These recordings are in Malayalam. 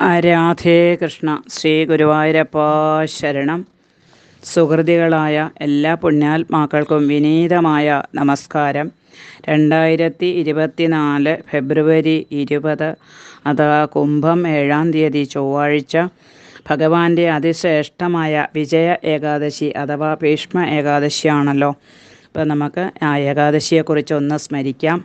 രാധേ കൃഷ്ണ ശ്രീ ഗുരുവായൂരപ്പ ശരണം. സുഹൃതികളായ എല്ലാ പുണ്യാത്മാക്കൾക്കും വിനീതമായ നമസ്കാരം. രണ്ടായിരത്തി ഇരുപത്തിനാല് ഫെബ്രുവരി ഇരുപത് അഥവാ കുംഭം ഏഴാം തീയതി ചൊവ്വാഴ്ച. ഭഗവാന്റെ അതിശ്രേഷ്ഠമായ വിജയ ഏകാദശി അഥവാ ഭീഷ്മ ഏകാദശിയാണല്ലോ. അപ്പം നമുക്ക് ആ ഏകാദശിയെക്കുറിച്ച് ഒന്ന് സ്മരിക്കാം.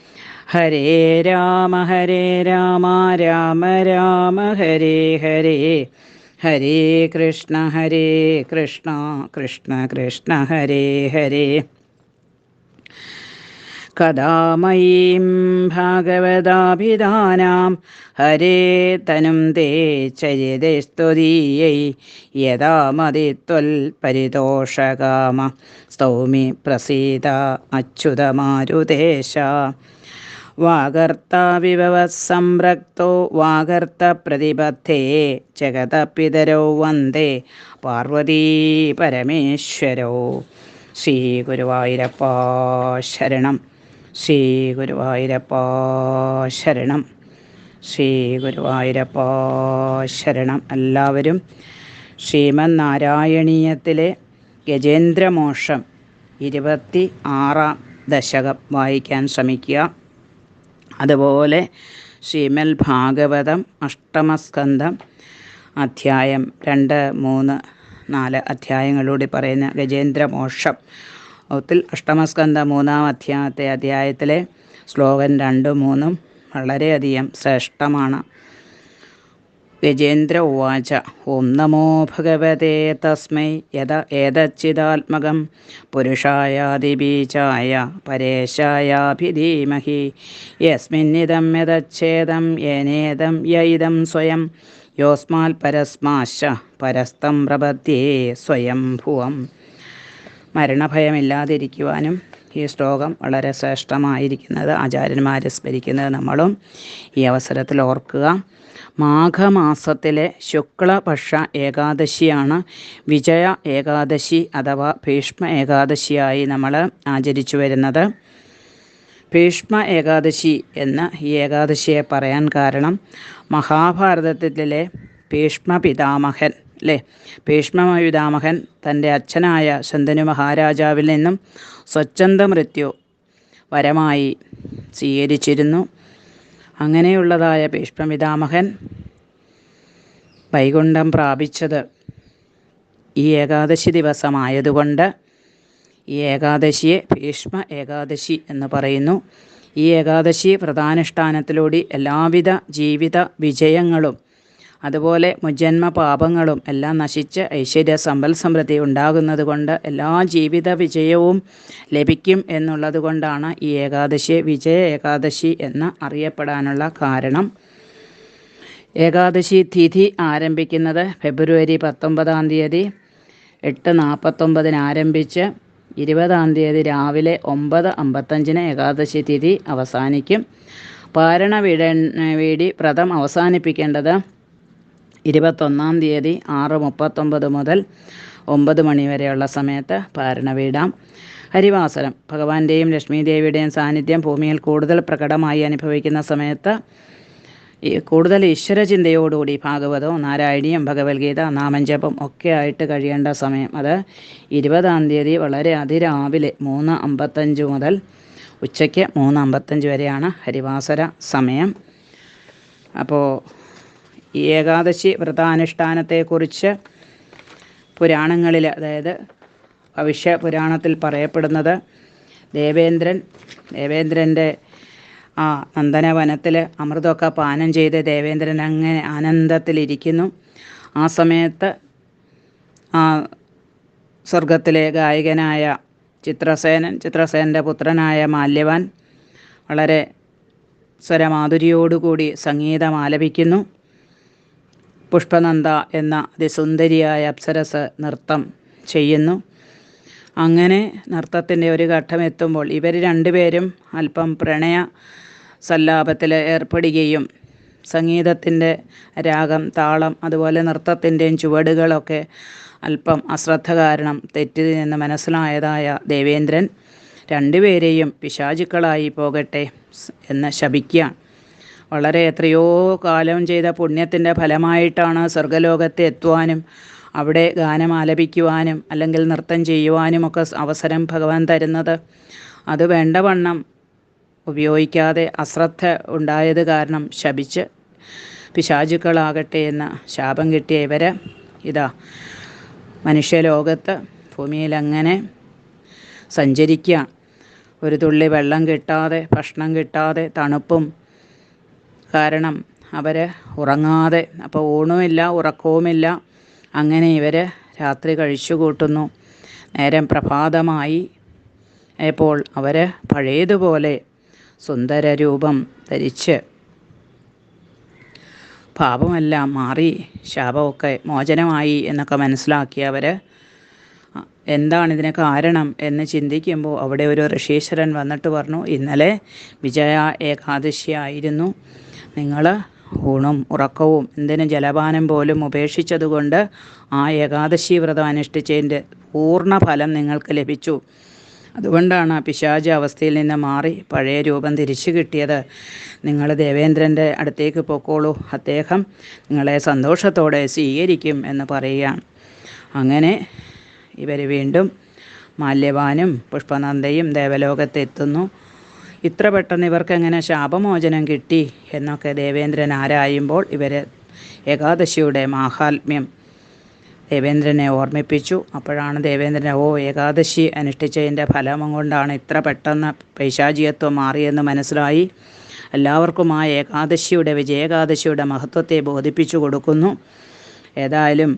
ഹരേ രാമ ഹരേ രാമ രാമ രാമ ഹരേ ഹരേ. ഹരേ കൃഷ്ണ ഹരേ കൃഷ്ണ കൃഷ്ണ കൃഷ്ണ ഹരേ ഹരേ. കഥാമയീം ഭാഗവതാഭിധാനാം ഹരേ തനും തേ ചരിതസ്തുതീയൈ യഥാ മതി ത്വൽപരിതോഷകാമ സ്തൗമി പ്രസീത അച്യുതമാരുദേശ വാഗർത്താവിഭവസംരക്തോ ജഗത ജഗതപിതരോ വന്ദേ പാർവതീ പരമേശ്വരോ. ശ്രീ ഗുരുവായൂരപ്പ ശരണം. ശ്രീ ഗുരുവായൂരപ്പ ശരണം. ശ്രീ ഗുരുവായൂരപ്പ ശരണം. എല്ലാവരും ശ്രീമന്നാരായണീയത്തിലെ ഗജേന്ദ്രമോക്ഷം ഇരുപത്തി ആറാം ദശകം വായിക്കാൻ ശ്രമിക്കുക. അതുപോലെ ശ്രീമൽ ഭാഗവതം അഷ്ടമസ്കന്ധം അധ്യായം രണ്ട് മൂന്ന് നാല് അധ്യായങ്ങളിലൂടെ പറയുന്ന ഗജേന്ദ്രമോക്ഷം. ത്തിൽ അഷ്ടമസ്കന്ധ മൂന്നാം അധ്യായത്തെ അധ്യായത്തിലെ ശ്ലോകം രണ്ടും മൂന്നും വളരെയധികം ശ്രേഷ്ഠമാണ്. ഗജേന്ദ്ര ഉവാച. ഓം നമോ ഭഗവതേ തസ്മൈ. യഥ ഏതച്ചിതാത്മകം പുരുഷായാതിബീജായ പരേശായാഭിധീമഹി. യസ്മിന്നിതം യതച്ഛേദം യേനേദം യൈദം സ്വയം. യോസ്മാൽ പരസ്മാശ പരസ്തം പ്രപദ്യേ സ്വയം ഭുവം മരണഭയമില്ലാതിരിക്കുവാനും ഈ ശ്ലോകം വളരെ ശ്രേഷ്ഠമായിരിക്കുന്നത് ആചാര്യന്മാരെ സ്മരിക്കുന്നത് നമ്മളും ഈ അവസരത്തിൽ ഓർക്കുക. മാഘമാസത്തിലെ ശുക്ലപക്ഷ ഏകാദശിയാണ്. വിജയ ഏകാദശി അഥവാ ഭീഷ്മ ഏകാദശിയായി നമ്മൾ ആചരിച്ചു വരുന്നത്. ഭീഷ്മ ഏകാദശി എന്ന ഈ ഏകാദശിയെ പറയാൻ കാരണം മഹാഭാരതത്തിലെ ഭീഷ്മ പിതാമഹൻ അല്ലേ ഭീഷ്മ പിതാമഹൻ തന്റെ അച്ഛനായ ശന്തനു മഹാരാജാവിൽ നിന്നും സ്വച്ഛന്ത മൃത്യു വരമായി സ്വീകരിച്ചിരുന്നു. അങ്ങനെയുള്ളതായ ഭീഷ്മപിതാമഹൻ വൈകുണ്ഠം പ്രാപിച്ചത് ഈ ഏകാദശി ദിവസമായതുകൊണ്ട് ഈ ഏകാദശിയെ ഭീഷ്മ ഏകാദശി എന്ന് പറയുന്നു. ഈ ഏകാദശി പ്രധാനുഷ്ഠാനത്തിലൂടെ എല്ലാവിധ ജീവിത വിജയങ്ങളും അതുപോലെ മുജന്മ പാപങ്ങളും എല്ലാം നശിച്ച് ഐശ്വര്യ സമ്പൽ സമൃദ്ധി ഉണ്ടാകുന്നത് കൊണ്ട് എല്ലാ ജീവിത വിജയവും ലഭിക്കും എന്നുള്ളത് കൊണ്ടാണ് ഈ ഏകാദശിയെ വിജയ ഏകാദശി എന്ന് അറിയപ്പെടാനുള്ള കാരണം. ഏകാദശി തിഥി ആരംഭിക്കുന്നത് ഫെബ്രുവരി പത്തൊമ്പതാം തീയതി എട്ട് നാൽപ്പത്തൊമ്പതിന് ആരംഭിച്ച് ഇരുപതാം തീയതി രാവിലെ ഒമ്പത് അമ്പത്തഞ്ചിന് ഏകാദശി തിഥി അവസാനിക്കും. പാരണ വീട വീടി വ്രതം അവസാനിപ്പിക്കേണ്ടത് ഇരുപത്തൊന്നാം തീയതി ആറ് മുപ്പത്തൊമ്പത് മുതൽ ഒമ്പത് മണി വരെയുള്ള സമയത്ത് പാരണ വീടാം ഹരിവാസനം. ഭഗവാന്റെയും ലക്ഷ്മീദേവിയുടെയും സാന്നിധ്യം ഭൂമിയിൽ കൂടുതൽ പ്രകടമായി അനുഭവിക്കുന്ന സമയത്ത് കൂടുതൽ ഈശ്വരചിന്തയോടുകൂടി ഭാഗവതവും നാരായണിയും ഭഗവത്ഗീത നാമഞ്ചപം ഒക്കെ ആയിട്ട് കഴിയേണ്ട സമയം. അത് ഇരുപതാം തീയതി വളരെ അതിരാവിലെ മൂന്ന് അമ്പത്തഞ്ച് മുതൽ ഉച്ചയ്ക്ക് മൂന്ന് അമ്പത്തഞ്ച് വരെയാണ് ഹരിവാസര സമയം. അപ്പോൾ ഈ ഏകാദശി വ്രതാനുഷ്ഠാനത്തെക്കുറിച്ച് പുരാണങ്ങളിൽ അതായത് ഭവിഷ്യ പുരാണത്തിൽ പറയപ്പെടുന്നത് ദേവേന്ദ്രൻ ദേവേന്ദ്രന്റെ ആ നന്ദനവനത്തിൽ അമൃതമൊക്കെ പാനം ചെയ്ത് ദേവേന്ദ്രൻ അങ്ങനെ ആനന്ദത്തിലിരിക്കുന്നു. ആ സമയത്ത് ആ സ്വർഗത്തിലെ ഗായകനായ ചിത്രസേനൻ ചിത്രസേനന്റെ പുത്രനായ മാല്യവാൻ വളരെ സ്വരമാധുരിയോടുകൂടി സംഗീതം ആലപിക്കുന്നു. പുഷ്പനന്ദ എന്ന അതിസുന്ദരിയായ അപ്സരസ് നൃത്തം ചെയ്യുന്നു. അങ്ങനെ നൃത്തത്തിന്റെ ഒരു ഘട്ടം എത്തുമ്പോൾ ഇവർ രണ്ടുപേരും അല്പം പ്രണയ സല്ലാപത്തിൽ ഏർപ്പെടുകയും സംഗീതത്തിന്റെ രാഗം താളം അതുപോലെ നൃത്തത്തിന്റെയും ചുവടുകളൊക്കെ അല്പം അശ്രദ്ധ കാരണം തെറ്റി നിന്ന് മനസ്സിലായതായ ദേവേന്ദ്രൻ രണ്ടുപേരെയും പിശാചുക്കളായി പോകട്ടെ എന്ന് ശപിക്കുകയാണ്. വളരെ എത്രയോ കാലം ചെയ്ത പുണ്യത്തിന്റെ ഫലമായിട്ടാണ് സ്വർഗലോകത്തെ എത്തുവാനും അവിടെ ഗാനം ആലപിക്കുവാനും അല്ലെങ്കിൽ നൃത്തം ചെയ്യുവാനും ഒക്കെ അവസരം ഭഗവാൻ തരുന്നത്. അത് വേണ്ടവണ്ണം ഉപയോഗിക്കാതെ അശ്രദ്ധ ഉണ്ടായത് കാരണം ശപിച്ച് പിശാചുക്കളാകട്ടെ എന്ന ശാപം കിട്ടിയ ഇവരെ ഇതാ. മനുഷ്യലോകത്ത് ഭൂമിയിൽ അങ്ങനെ സഞ്ചരിക്കുക. ഒരു തുള്ളി വെള്ളം കിട്ടാതെ ഭക്ഷണം കിട്ടാതെ തണുപ്പും കാരണം അവർ ഉറങ്ങാതെ അപ്പോൾ ഊണുമില്ല ഉറക്കവുമില്ല. അങ്ങനെ ഇവർ രാത്രി കഴിച്ചു കൂട്ടുന്നു നേരം പ്രഭാതമായി. അപ്പോൾ അവർ പഴയതുപോലെ സുന്ദര രൂപം ധരിച്ച് പാപമെല്ലാം മാറി ശാപമൊക്കെ മോചനമായി എന്നൊക്കെ മനസ്സിലാക്കിയവർ എന്താണ് ഇതിന് കാരണം എന്ന് ചിന്തിക്കുമ്പോൾ അവിടെ ഒരു ഋഷീശ്വരൻ വന്നിട്ട് പറഞ്ഞു ഇന്നലെ വിജയ ഏകാദശി ആയിരുന്നു നിങ്ങൾ ഊണും ഉറക്കവും എന്തിനും ജലപാനം പോലും ഉപേക്ഷിച്ചതുകൊണ്ട് ആ ഏകാദശി വ്രതം അനുഷ്ഠിച്ചതിന്റെ പൂർണ ഫലം നിങ്ങൾക്ക് ലഭിച്ചു. അതുകൊണ്ടാണ് പിശാച അവസ്ഥയിൽ നിന്ന് മാറി പഴയ രൂപം തിരിച്ചു കിട്ടിയത്. നിങ്ങൾ ദേവേന്ദ്രന്റെ അടുത്തേക്ക് പൊക്കോളൂ. അദ്ദേഹം നിങ്ങളെ സന്തോഷത്തോടെ സ്വീകരിക്കും എന്ന് പറയുകയാണ്. അങ്ങനെ ഇവർ വീണ്ടും മാല്യവാനും പുഷ്പനന്ദയും ദേവലോകത്തെത്തുന്നു. ഇത്ര പെട്ടെന്ന് ഇവർക്ക് എങ്ങനെ ശാപമോചനം കിട്ടി എന്നൊക്കെ ദേവേന്ദ്രൻ ആരായുമ്പോൾ ഇവരെ ഏകാദശിയുടെ മാഹാത്മ്യം ദേവേന്ദ്രനെ ഓർമ്മിപ്പിച്ചു. അപ്പോഴാണ് ദേവേന്ദ്രൻ ഓ ഏകാദശി അനുഷ്ഠിച്ചതിന്റെ ഫലം കൊണ്ടാണ് ഇത്ര പെട്ടെന്ന് പൈശാചികത്വം മാറിയെന്ന് മനസ്സിലായി. എല്ലാവർക്കും ആ ഏകാദശിയുടെ വിജയകാദശിയുടെ മഹത്വത്തെ ബോധിപ്പിച്ചു കൊടുക്കുന്നു. ഏതായാലും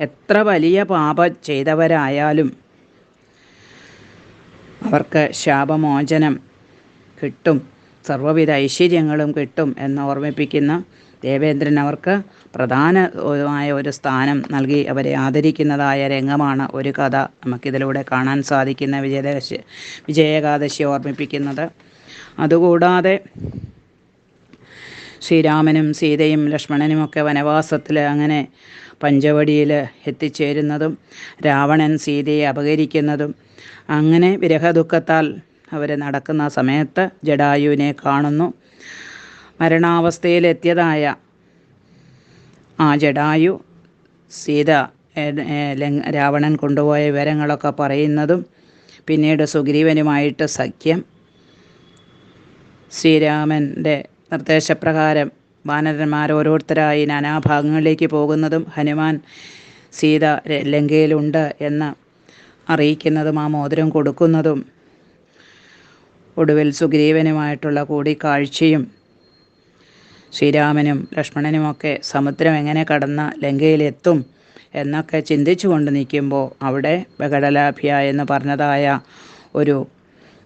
എത്ര വലിയ പാപ ചെയ്തവരായാലും അവർക്ക് ശാപമോചനം കിട്ടും. സർവവിധ ഐശ്വര്യങ്ങളും കിട്ടും എന്ന് ഓർമ്മിപ്പിക്കുന്ന ദേവേന്ദ്രൻ അവർക്ക് പ്രധാനമായ ഒരു സ്ഥാനം നൽകി അവരെ ആദരിക്കുന്നതായ രംഗമാണ് ഒരു കഥ നമുക്കിതിലൂടെ കാണാൻ സാധിക്കുന്ന വിജയദശി വിജയകാദശി ഓർമ്മിപ്പിക്കുന്നത്. അതുകൂടാതെ ശ്രീരാമനും സീതയും ലക്ഷ്മണനും ഒക്കെ വനവാസത്തിൽ അങ്ങനെ പഞ്ചവടിയിൽ എത്തിച്ചേരുന്നതും രാവണൻ സീതയെ അപഹരിക്കുന്നതും അങ്ങനെ വിരഹദുഃഖത്താൽ അവർ നടക്കുന്ന സമയത്ത് ജഡായുവിനെ കാണുന്നു. മരണാവസ്ഥയിലെത്തിയതായ ആ ജഡായു സീത രാവണൻ കൊണ്ടുപോയ വിവരങ്ങളൊക്കെ പറയുന്നതും പിന്നീട് സുഗ്രീവനുമായിട്ട് സഖ്യം. ശ്രീരാമന്റെ നിർദ്ദേശപ്രകാരം വാനരന്മാർ ഓരോരുത്തരായി നാനാഭാഗങ്ങളിലേക്ക് പോകുന്നതും ഹനുമാൻ സീത ലങ്കയിലുണ്ട് എന്ന് അറിയിക്കുന്നതും ആ മോതിരം കൊടുക്കുന്നതും ഒടുവിൽ സുഗ്രീവനുമായിട്ടുള്ള കൂടിക്കാഴ്ചയും ശ്രീരാമനും ലക്ഷ്മണനുമൊക്കെ സമുദ്രം എങ്ങനെ കടന്ന് ലങ്കയിലെത്തും എന്നൊക്കെ ചിന്തിച്ചു കൊണ്ട് നിൽക്കുമ്പോൾ അവിടെ ബഗടലാഭ്യ എന്ന് പറഞ്ഞതായ ഒരു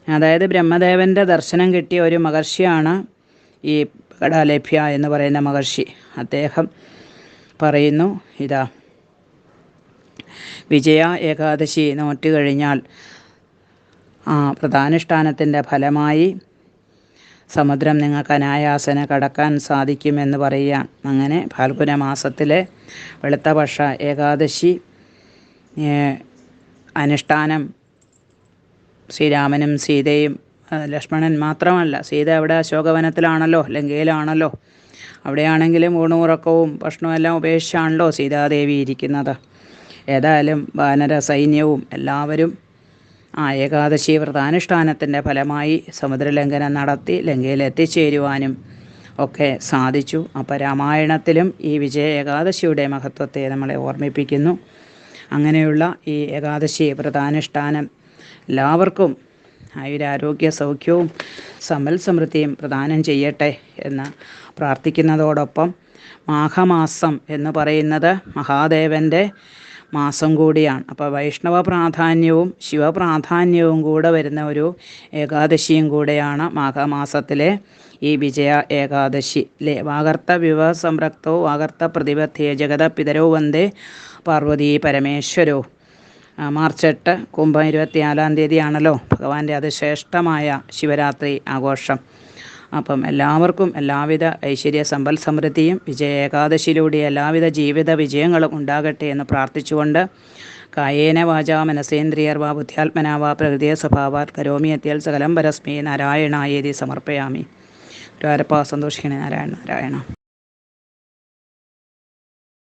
അതായത് ബ്രഹ്മദേവന്റെ ദർശനം കിട്ടിയ ഒരു മഹർഷിയാണ് ഈ ബഗടാലേഭ്യ എന്ന് പറയുന്ന മഹർഷി. അദ്ദേഹം പറയുന്നു ഇതാ വിജയ ഏകാദശി നോറ്റ് കഴിഞ്ഞാൽ പ്രധാനുഷ്ഠാനത്തിന്റെ ഫലമായി സമുദ്രം നിങ്ങൾക്ക് അനായാസന കടക്കാൻ സാധിക്കുമെന്ന് പറയുകയാണ് അങ്ങനെ ഫാൽഗുന മാസത്തിലെ വെളുത്തപക്ഷ ഏകാദശി അനുഷ്ഠാനം ശ്രീരാമനും സീതയും ലക്ഷ്മണൻ മാത്രമല്ല സീത അവിടെ അശോകവനത്തിലാണല്ലോ ലങ്കയിലാണല്ലോ. അവിടെയാണെങ്കിലും ഊണുറക്കവും എല്ലാം ഉപേക്ഷിച്ചാണല്ലോ സീതാദേവി ഇരിക്കുന്നത്. ഏതായാലും വാനര സൈന്യവും എല്ലാവരും ആ ഏകാദശി വ്രതാനുഷ്ഠാനത്തിന്റെ ഫലമായി സമുദ്രലംഘനം നടത്തി ലങ്കയിൽ എത്തിച്ചേരുവാനും ഒക്കെ സാധിച്ചു. അപ്പോൾ രാമായണത്തിലും ഈ വിജയ ഏകാദശിയുടെ മഹത്വത്തെ നമ്മളെ ഓർമ്മിപ്പിക്കുന്നു. അങ്ങനെയുള്ള ഈ ഏകാദശി വ്രതാനുഷ്ഠാനം എല്ലാവർക്കും ആയുരാരോഗ്യ സൗഖ്യവും സമ്പൽ സമൃദ്ധിയും പ്രദാനം ചെയ്യട്ടെ എന്ന് പ്രാർത്ഥിക്കുന്നതോടൊപ്പം മാഘമാസം എന്ന് പറയുന്നത് മഹാദേവന്റെ മാസം കൂടിയാണ്. അപ്പോൾ വൈഷ്ണവ പ്രാധാന്യവും ശിവപ്രാധാന്യവും കൂടെ വരുന്ന ഒരു ഏകാദശിയും കൂടെയാണ് മാഘമാസത്തിലെ ഈ വിജയ ഏകാദശി. അല്ലേ വാകർത്ത വിവ സംരക്തോ വാകർത്ത പ്രതിപഥ്യേ ജഗത പിതരോ വന്ദേ പാർവതി പരമേശ്വരോ. മാർച്ച് എട്ട് കുംഭം ഇരുപത്തിനാലാം തീയതിയാണല്ലോ ഭഗവാന്റെ അതിശ്രേഷ്ഠമായ ശിവരാത്രി ആഘോഷം. അപ്പം എല്ലാവർക്കും എല്ലാവിധ ഐശ്വര്യ സമ്പൽ സമൃദ്ധിയും വിജയ ഏകാദശിയിലൂടെ എല്ലാവിധ ജീവിത വിജയങ്ങളും ഉണ്ടാകട്ടെ എന്ന് പ്രാർത്ഥിച്ചുകൊണ്ട് കായേന വാച ബുദ്ധ്യാത്മനാ വാ പ്രകൃതിയ സ്വഭാവാത് കരോമി അത്യൽ സകലം പരസ്മി നാരായണായേതി സമർപ്പയാമി. ഗുരുവാരപ്പ സന്തോഷിക്കണേ നാരായണ നാരായണ.